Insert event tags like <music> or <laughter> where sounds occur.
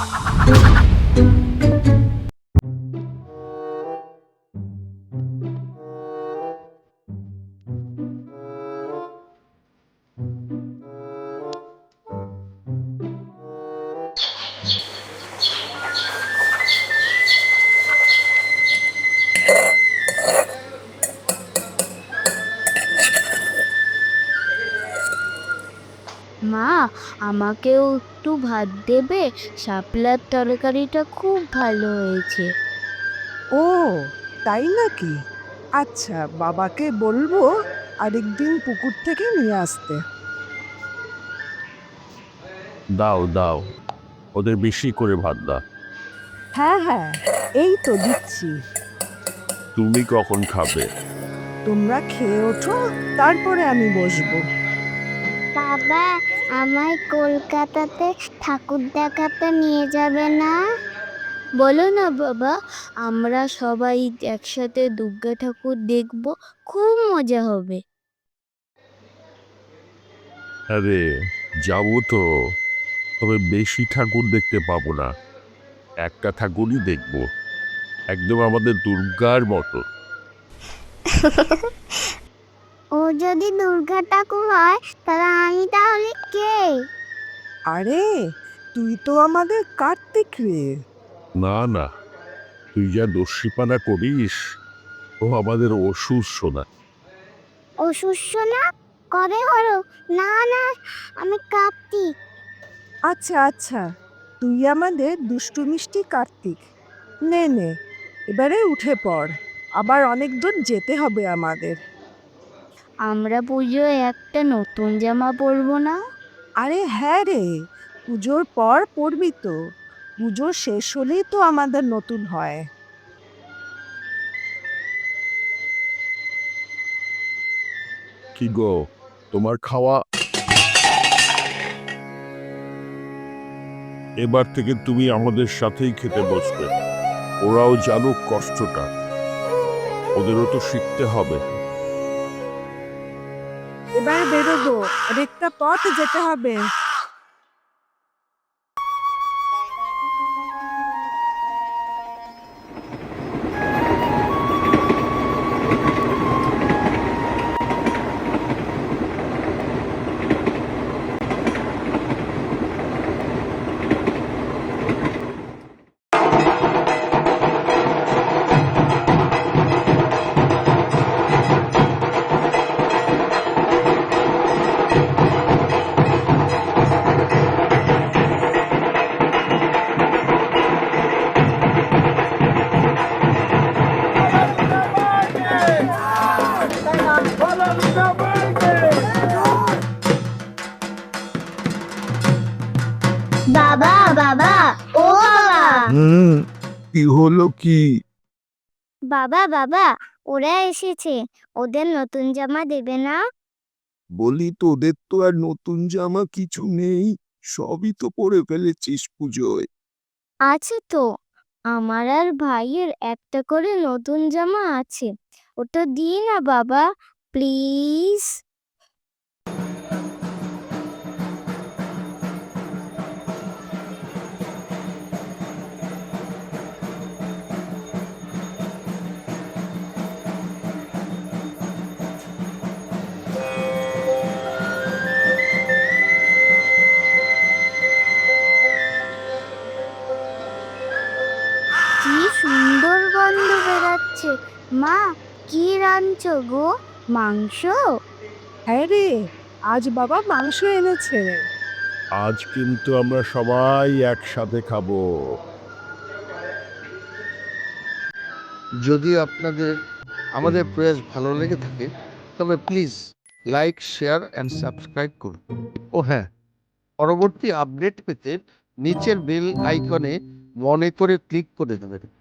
thank you মা আমাকেও একটু ভাত দেবে? শাপলার তরকারিটা খুব ভালো হয়েছে। ও তাই নাকি? আচ্ছা বাবাকে বলব আরেকদিন পুকুর থেকে নিয়ে আসতে। দাও দাও। ওদের বেশি করে ভাত দাও হ্যাঁ হ্যাঁ এই তো দিচ্ছি। তুমি কখন খাবে? তোমরা খেয়ে ওঠো তারপরে আমি বসবো। বাবা আমায় কলকাতাতে ঠাকুর দেখাতে নিয়ে যাবে না? বলো না বাবা আমরা সবাই একসাথে দুর্গা ঠাকুর দেখব খুব মজা হবে। আরে যাব তো। তবে বেশি ঠাকুর দেখতে পাবো না। একটা ঠাকুরই দেখব। একদম আমাদের দুর্গার মতো। <laughs> ও যদি দুর্গা ঠাকুর হয় তাহলে আমি তাহলে কে? আরে তুই তো আমাদের কার্তিক রে। না না তুই যা দস্যিপানা করিস ও আমাদের ওষুধ শোনা অসুস্থ না কবে করো না না আমি কার্তিক। আচ্ছা আচ্ছা তুই আমাদের দুষ্টু মিষ্টি কার্তিক। নে নে এবারে উঠে পড় আবার অনেক দূর যেতে হবে আমাদের। আমরা পুজোয় একটা নতুন জামা পরবো না? আরে হ্যাঁ রে পুজোর পর পড়বি তো। পুজো শেষ হলেই তো আমাদের নতুন হয়। কি গো তোমার খাওয়া? এবার থেকে তুমি আমাদের সাথেই খেতে বসবে। ওরাও জানুক কষ্টটা। ওদেরও তো শিখতে হবে। এবার আর একটা পথ যেতে হবে। বাবা বাবা ও বাবা। হুম কি হলো কি? বাবা বাবা ওরা এসেছে। ওদের নতুন জামা দেবে না? বলি তোদের তো আর নতুন জামা কিছু নেই। সবই তো পরে ফেলেছিস পুজোয়। আছে তো। আমার আর ভাইয়ের একটা করে নতুন জামা আছে। ওটা দিই না বাবা প্লিজ কি সুন্দর গন্ধ বেরাচ্ছে মা কি রাঁধছো গো? মাংস? হ্যাঁ রে আজ বাবা মাংস এনেছে। আজ কিন্তু আমরা সবাই একসাথে খাব। যদি আপনাদের আমাদের প্রয়াস ভালো লেগে থাকে তবে please like share and subscribe করুন। ও হ্যাঁ পরবর্তী আপডেট পেতে নিচের বেল আইকনে মনে করে ক্লিক করে দেবেন।